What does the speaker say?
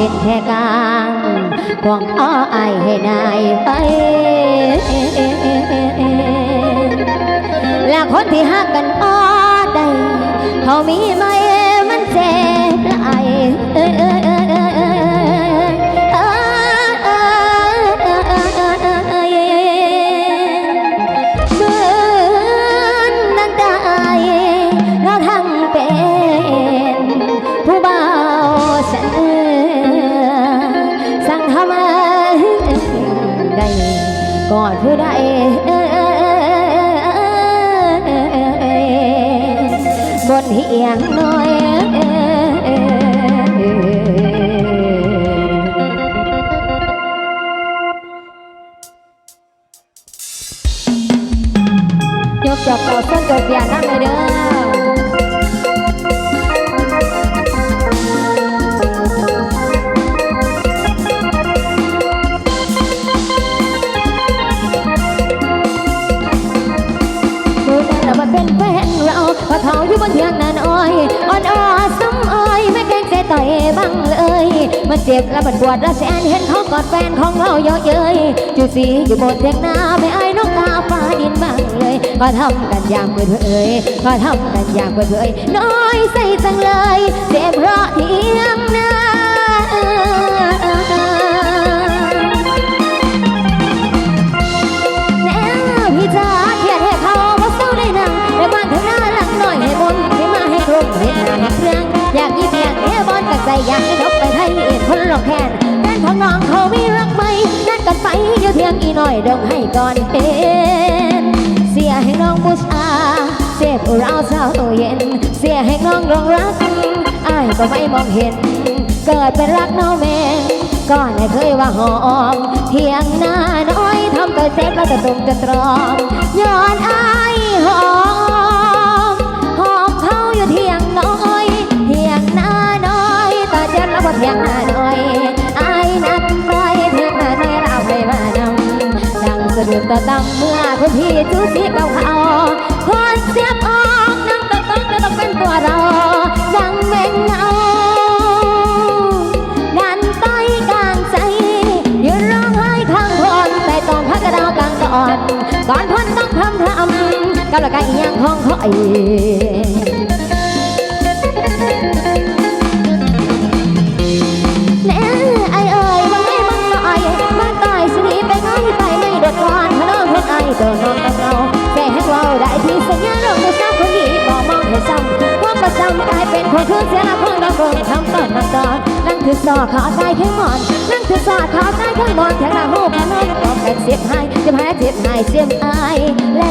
สิแหกลางกวงอ้อไอให้นายไป และคนที่หักกันอ้อใดเขามีไหม กอดผู้ใดบนเหียงน้อยยกจับเต่าส้นเกิดเปลี่ยานั่งเลยเด้อ เป็นแฟนเราพอเขาอยู่บนเทียงนานอ้อยอ่อนอ่อซ้ำอ้อยไม่เกรงใจต่อยบ้างเลยมันเจ็บแล้วมันปวดระแสนเห็นเขากอดแฟนของเราเยอะเย้ยจูสีอยู่บนเทียงนาไม่อายนกตาฟ้าดินบ้างเลยก็ทำกันอย่างเปิดเผยก็ทำกันอย่างเปิดเผยน้อยใส่จังเลยเจ็บเพราะเทียงนา เดี๋ยวเที่ยงอีน่อยดงให้ก่อนเป็นเสียให้น้องบูชาเสียผู้เราเศร้าตัวเย็น เสียให้น้องรองรักอ้ายก็ไม่มองเห็น เกิดเป็นรักน้องแมงก็ไม่เคยว่าหอมเพียงหน้าน้อยทำตัวเจ็บแล้วจะตุ่มจะตรอมย้อนอายหอมหอมเขาอยู่เทียงน้อย เทียงหน้าน้อยตาเจ็บแล้วพอเทียงหน้าะดุดตะตำเมื่อคุณพี่จูสีเก่าเขาคนเสียบออกนั่งตะต้องจะต้องเป็นตัวเราดังแมงเงาดันต้อยกลางใจยืนร้องไห้ข้างคนแต่ต้องพักกระดาวกลางก่อนก่อนพ้นต้องพรำพรำกับละกายยังของคอย องเพื่อนน้องกับเราแต่ให้เราได้ที่สัญญาเราจะสร้างคนดีบอกมองเห็นซ้ำความประจำกลายเป็นคนคืนเสียละคนเราเพิ่งทำต้นน้ำตอนนั่งคือสอขาใต้แข้งหมอนนั่งคือสอขาใต้แข้งหมอนแทงหน้าหูกันน้องตอบกันเสียบหายเสียบหายเสียบหายเสียบอายและ